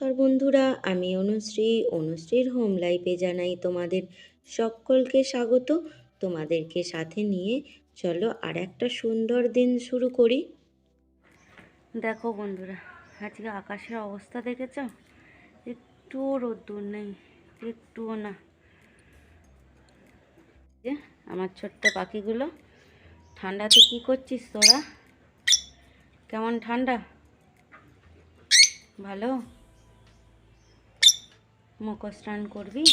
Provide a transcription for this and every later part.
নমস্কার বন্ধুরা, আমি অনুশ্রী। অনুশ্রীর হোম লাইফে জানাই তোমাদের সকলকে স্বাগত। তোমাদেরকে সাথে নিয়ে চলো আর একটা সুন্দর দিন শুরু করি। দেখো বন্ধুরা, আজকে আকাশের অবস্থা দেখেছ? একটুও রোদ্দুর নেই, একটুও না। যে আমার ছোট্ট পাখিগুলো, ঠান্ডাতে কি করছিস তোরা? কেমন ঠান্ডা? ভালো? মকর স্নান করবি?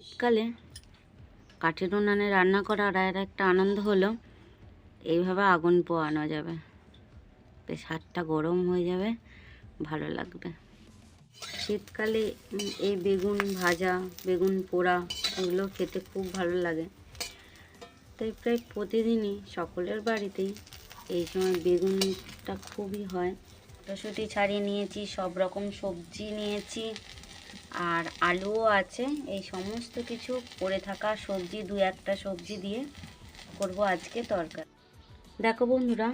শীতকালে কাঠের উনানে রান্না করার আর একটা আনন্দ হলো, এইভাবে আগুন পোয়ানো যাবে। বেশ হাতটা গরম হয়ে যাবে, ভালো লাগবে। শীতকালে এই বেগুন ভাজা, বেগুন পোড়া এগুলো খেতে খুব ভালো লাগে। তাই প্রায় প্রতিদিনই সকলের বাড়িতেই এই সময় বেগুনটা খুবই হয়। মটরশুঁটি ছাড়িয়ে নিয়েছি, সব রকম সবজি নিয়েছি, আর আলুও আছে। এই সমস্ত কিছু পড়ে থাকা সবজি, দু একটা সবজি দিয়ে করব আজকে তরকারি। দেখো বন্ধুরা,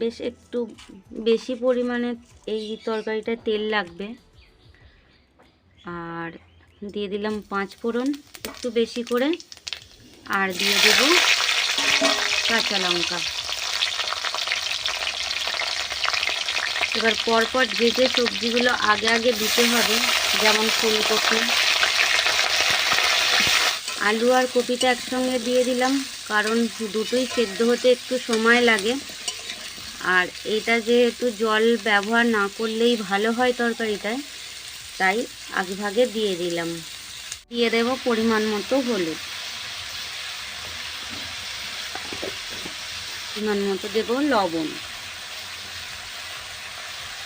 বেশ একটু বেশি পরিমাণে এই তরকারিটা তেল লাগবে। আর দিয়ে দিলাম পাঁচ ফোড়ন, একটু বেশি করে, আর দিয়ে দেব কাঁচা লঙ্কা। এবার পরপর যে যে সবজিগুলো আগে আগে দিতে হবে, যেমন ফুলকপি, আলু আর কপিটা একসঙ্গে দিয়ে দিলাম, কারণ দুটোই সেদ্ধ হতে একটু সময় লাগে। আর এটা যেহেতু জল ব্যবহার না করলেই ভালো হয় তরকারিটায়, তাই আগে ভাগে দিয়ে দিলাম। দিয়ে দেব পরিমাণ মতো হলুদ। পরিমাণ মতো দেব লবণ।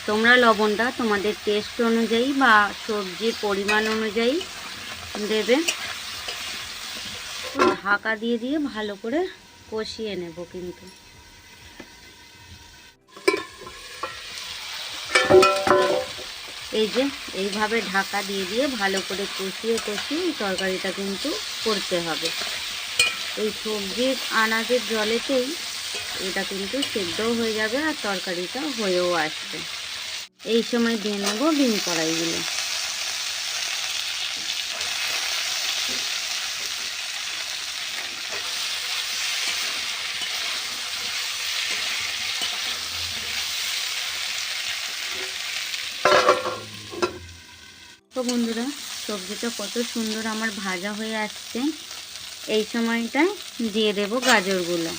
তোমরা লবণটা তোমাদের টেস্ট অনুযায়ী বা সবজির পরিমাণ অনুযায়ী দেবে। ঢাকা দিয়ে দিয়ে ভালো করে কষিয়ে নেব কিন্তু। এই যে, এইভাবে ঢাকা দিয়ে দিয়ে ভালো করে কষিয়ে কষিয়ে তরকারিটা কিন্তু করতে হবে। এই সবজির আনাজের জলেতেই এটা কিন্তু সেদ্ধও হয়ে যাবে আর তরকারিটা হয়েও আসবে। এই সময় দিয়ে নেব বিন কড়াইগুলো। তো বন্ধুরা, সবজিটা কত সুন্দর আমার ভাজা হয়ে আসছে। এই সময়টায় দিয়ে দেব গাজরগুলো।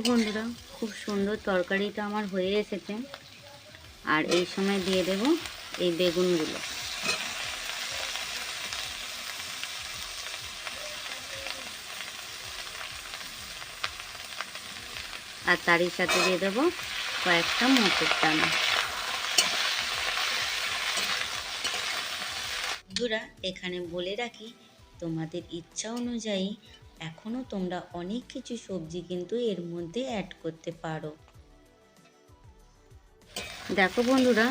দেখো বন্ধুরা, খুব সুন্দর তরকারিটা আমার হয়ে এসেছে। আর এই সময় দিয়ে দেব এই বেগুনগুলো। আর তারই সাথে দিয়ে দেবো কয়েকটা মটর দানা। বন্ধুরা, এখানে বলে রাখি, তোমাদের ইচ্ছা অনুযায়ী এখনও তোমরা অনেক কিছু সবজি কিন্তু এর মধ্যে অ্যাড করতে পারো। দেখো বন্ধুরা,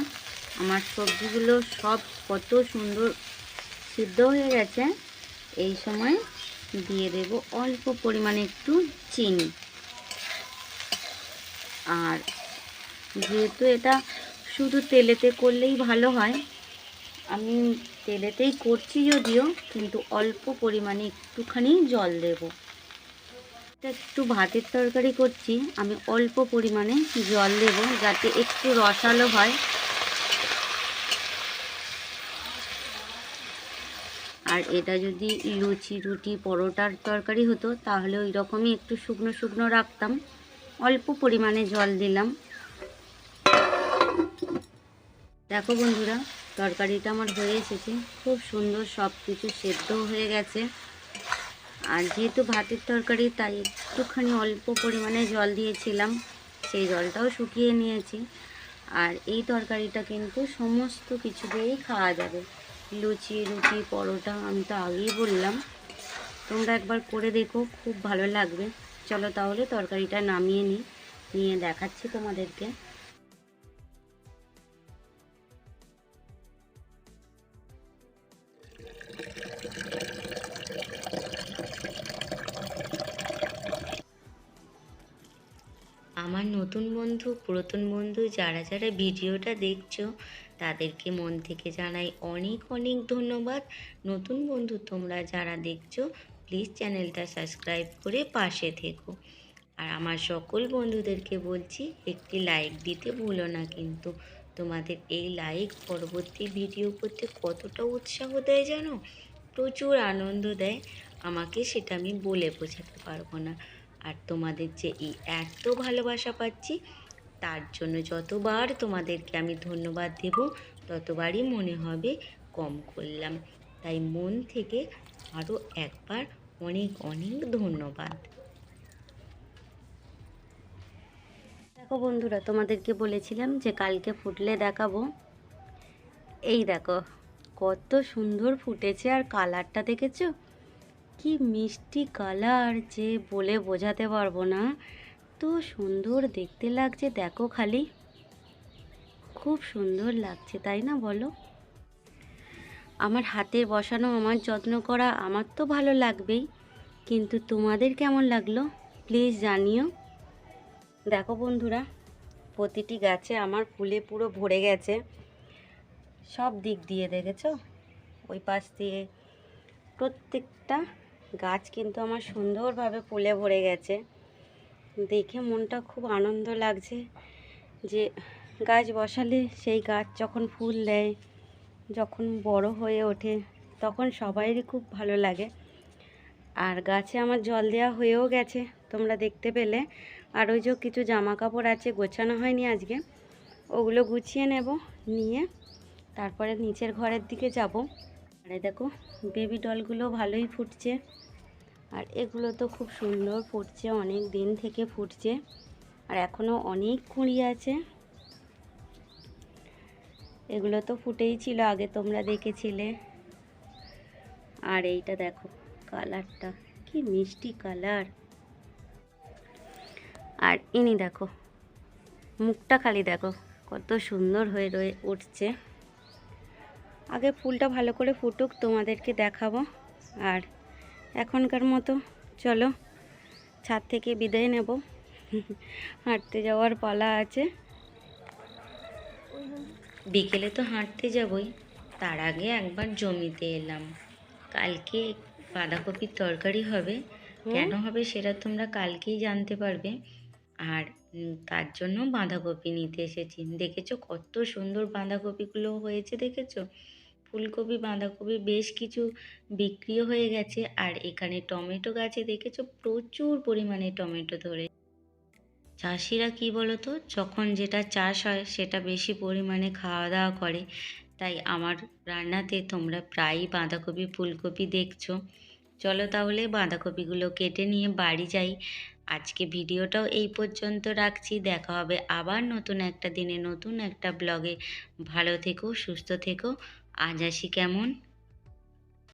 আমার সবজিগুলো সব কত সুন্দর সিদ্ধ হয়ে গেছে। এই সময় দিয়ে দেব অল্প পরিমাণে একটু চিনি। আর যেহেতু এটা শুধু তেলেতে করলেই ভালো হয় আমি তেলেতেই করছি যদিও, কিন্তু অল্প পরিমাণে একটুখানি জল দেব। এটা একটু ভাতের তরকারি করছি, আমি অল্প পরিমাণে জল দেব যাতে একটু রসালো হয়। আর এটা যদি লুচি, রুটি, পরোটার তরকারি হতো, তাহলে ওই রকমই একটু শুকনো শুকনো রাখতাম। অল্প পরিমাণে জল দিলাম। দেখো বন্ধুরা তরকারিটা আমার হয়ে এসেছে। খুব সুন্দর সব কিছু সেদ্ধ হয়ে গেছে। আর যেহেতু ভাতের তরকারি, তাই একটুখানি অল্প পরিমাণে জল দিয়েছিলাম। সেই জলটাও শুকিয়ে নিয়েছি। আর এই তরকারিটা কিন্তু সমস্ত কিছু দিয়েই খাওয়া যাবে। লুচি, রুটি, পরোটা, আমি তো আগেই বললাম। তোমরা একবার করে দেখো, খুব ভালো লাগবে। চলো তাহলে তরকারিটা নামিয়ে নিই। নিয়ে দেখাচ্ছি তোমাদেরকে। নতুন বন্ধু, পুরাতন বন্ধু যারা যারা ভিডিওটা দেখছ, তাদেরকে মন থেকে জানাই অনেক অনেক ধন্যবাদ। নতুন বন্ধু তোমরা যারা দেখছ প্লিজ চ্যানেলটা সাবস্ক্রাইব করে পাশে থেকো। আর আমার সকল বন্ধুদেরকে বলছি, একটি লাইক দিতে ভুলো না কিন্তু তোমাদের এই লাইক পরবর্তী ভিডিও করতে কতটা উৎসাহ দেয় জানো? প্রচুর আনন্দ দেয়। আমাকে সেটা আমি বলে বোঝাতে পারব না। আর তোমাদের যে এই এত ভালোবাসা পাচ্ছি, তার জন্য যতবার তোমাদেরকে আমি ধন্যবাদ দেব, ততবারই মনে হবে কম করলাম। তাই মন থেকে আরও একবার অনেক অনেক ধন্যবাদ। দেখো বন্ধুরা, তোমাদেরকে বলেছিলাম যে কালকে ফুটলে দেখাবো। এই দেখো, কত সুন্দর ফুটেছে আর কালারটা দেখেছ? কি মিষ্টি কালার যে বলে বোঝাতে পারব না। তো সুন্দর দেখতে লাগছে, দেখো খালি। খুব সুন্দর লাগছে, তাই না বলো? আমার হাতের বসানো, আমার যত্ন করা, আমার তো ভালো লাগবেই। কিন্তু তোমাদের কেমন লাগল? প্লিজ জানিও। দেখো বন্ধুরা, প্রতিটি গাছে আমার ফুলে পুরো ভরে গেছে। সব দিক দিয়ে দেখেছ? ওই পাশ দিয়ে প্রত্যেকটা গাছ কিন্তু আমার সুন্দরভাবে ফুলে ভরে গেছে। দেখে মনটা খুব আনন্দ লাগছে যে গাছ বসালে সেই গাছ যখন ফুল দেয়, যখন বড় হয়ে ওঠে, তখন সবাইরই খুব ভালো লাগে। আর গাছে আমার জল দেওয়া হয়েও গেছে, তোমরা দেখতে পেলে। আর ওই যে কিছু জামা কাপড় আছে, গোছানো হয়নি আজকে। ওগুলো গুছিয়ে নেব, নিয়ে তারপরে নিচের ঘরের দিকে যাব। আরে দেখো বেবি ডলগুলো ভালোই ফুটছে। আর এগুলো তো খুব সুন্দর ফুটছে, অনেক দিন থেকে ফুটছে। আর এখনও অনেক কুঁড়ি আছে। এগুলো তো ফুটেই ছিল, আগে তোমরা দেখেছিলে। আর এইটা দেখো, কালারটা, কি মিষ্টি কালার। আর ইনি দেখো, মুখটা খালি দেখো, কত সুন্দর হয়ে রয়ে উঠছে। আগে ফুলটা ভালো করে ফুটুক তোমাদেরকে দেখাবো। আর এখনকার মতো চলো ছাদ থেকে বিদায় নেব। হাঁটতে যাওয়ার পালা আছে। বিকেলে তো হাঁটতে যাবই তার আগে একবার জমিতে এলাম। কালকে বাঁধাকপির তরকারি হবে। কেন হবে সেটা তোমরা কালকেই জানতে পারবে। আর তার জন্য বাঁধাকপি নিতে এসেছি। দেখেছ কত সুন্দর বাঁধাকপিগুলো হয়েছে দেখেছ? ফুলকপি, বাঁধাকপি বেশ কিছু বিক্রিও হয়ে গেছে। আর এখানে টমেটো গাছে দেখেছ? প্রচুর পরিমাণে টমেটো ধরে। চাষিরা কি বলতো? যখন যেটা চাষ হয়, সেটা বেশি পরিমাণে খাওয়া দাওয়া করে। তাই আমার রান্নাতে তোমরা প্রায়ই বাঁধাকপি, ফুলকপি দেখছ। চলো তাহলে বাঁধাকপিগুলো কেটে নিয়ে বাড়ি যাই। আজকে ভিডিওটাও এই পর্যন্ত রাখছি। দেখা হবে আবার নতুন একটা দিনে, নতুন একটা ব্লগে। ভালো থেকো, সুস্থ থেকো। আজ আসি কেমন?